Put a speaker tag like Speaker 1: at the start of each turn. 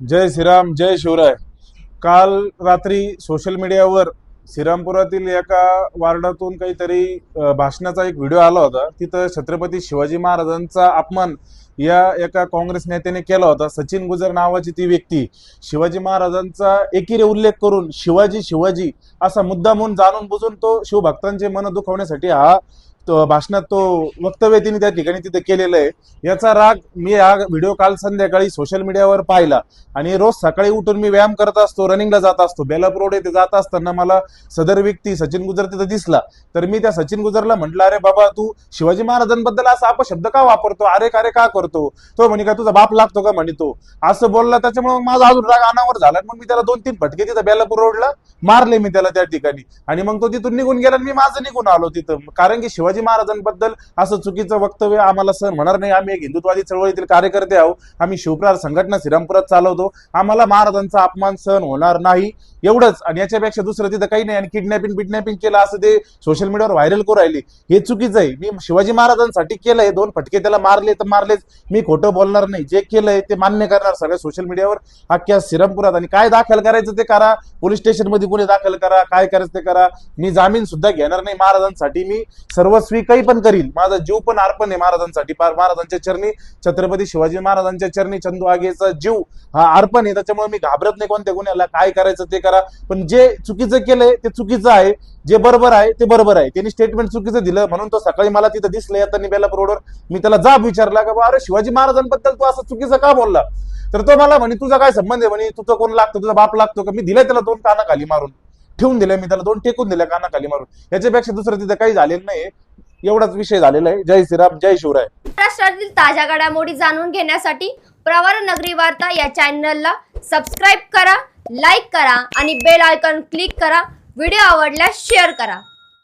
Speaker 1: जय श्रीराम जय शिवराय. काल रात्री सोशल मीडियावर श्रीरामपुरातील एका वार्डातून काहीतरी भाषणाचा एक व्हिडिओ आला होता. तिथं छत्रपती शिवाजी महाराजांचा अपमान या एका काँग्रेस नेत्याने केला होता. सचिन गुजर नावाची ती व्यक्ती शिवाजी महाराजांचा एकीरे उल्लेख करून शिवाजी शिवाजी असा मुद्दा म्हणून जाणून बुजून तो शिवभक्तांचे मन दुखवण्यासाठी हा भाषणात तो वक्तव्य तिने त्या ठिकाणी तिथे केलेलं आहे. याचा राग मी हा व्हिडिओ काल संध्याकाळी सोशल मीडियावर पाहिला. आणि रोज सकाळी उठून मी व्यायाम करत असतो रनिंगला जात असतो. बेलापूर रोड येथे जात असताना मला सदर व्यक्ती सचिन गुजर तिथे दिसला. तर मी त्या सचिन गुजरला म्हटलं अरे बाबा तू शिवाजी महाराजांबद्दल असा अपशब्द का वापरतो? अरे का रे का करतो? तो म्हणे का तुझा बाप लागतो का? म्हणे तो. असं बोलला त्याच्यामुळे मग माझा अजून राग अनावर झाला. मग मी त्याला दोन तीन फटके तिथं बेलापूर रोडला मारले मी त्याला त्या ठिकाणी. आणि मग तो तिथून निघून गेला आणि मी माझं निघून आलो तिथं. कारण की शिवाजी महाराजांबद्दल असं चुकीचं वक्तव्य आम्हाला सर होणार नाही. आम्ही एक हिंदुत्वादी चळवळीतील कार्यकर्ते आहोत. आम्ही शिवप्रार संघटना श्रीरामपुरात चालवतो. आम्हाला महाराजांचा अपमान सहन होणार नाही. एवढंच. आणि याच्यापेक्षा दुसरं तिथं काही नाही. आणि किडनॅपिंग बिडनॅपिंग केलं असं ते सोशल मीडियावर व्हायरल करू राहिली. हे चुकीचं आहे. मी शिवाजी महाराजांसाठी केलंय दोन फटके त्याला मारले तर मारलेच. मी खोटं बोलणार नाही. जे केलंय ते मान्य करणार सगळ्या सोशल मीडियावर. अख्ख्या श्रीरामपुरात. आणि काय दाखल करायचं ते करा. पोलीस स्टेशनमध्ये गुन्हे दाखल करा. काय करायचं ते करा. मी जामीन सुद्धा घेणार नाही. महाराजांसाठी मी स्वीकारी काही पण करील माझा जीव पण अर्पण आहे महाराजांसाठी. महाराजांच्या चरणी छत्रपती शिवाजी महाराजांच्या चरणी चंदू आगेचा जीव हा अर्पण आहे. त्याच्यामुळे मी घाबरत नाही कोणत्या गुन्ह्याला. काय करायचं ते करा. पण जे चुकीचं केलंय ते चुकीचं आहे. जे बरोबर आहे ते बरोबर आहे. त्यांनी स्टेटमेंट चुकीचं दिलं. म्हणून तो सकाळी मला तिथं दिसलं येताना बेलापूर रोडवर मी त्याला जाब विचारला का अरे शिवाजी महाराजांबद्दल तू असं चुकीचं का बोलला? तर तो मला म्हणे तुझा काय संबंध आहे? म्हणे तुझं कोण लागतो? तुझा बाप लागतो का? मी दिलाय त्याला दोन कानाखाली मारून. ठेवून दिले मी त्याला दोन टेकून दिल्या कानाखाली मारून. याच्यापेक्षा दुसरं तिथं काही झालेलं नाही एवढाच विषय झालेला आहे. जय श्रीराम जय शिवराय.
Speaker 2: महाराष्ट्रातील ताज्या घडामोडी जाणून घेण्यासाठी प्रवर नगरी वार्ता या चॅनलला सबस्क्राईब करा लाईक करा आणि बेल आयकॉन क्लिक करा. व्हिडिओ आवडल्यास शेअर करा.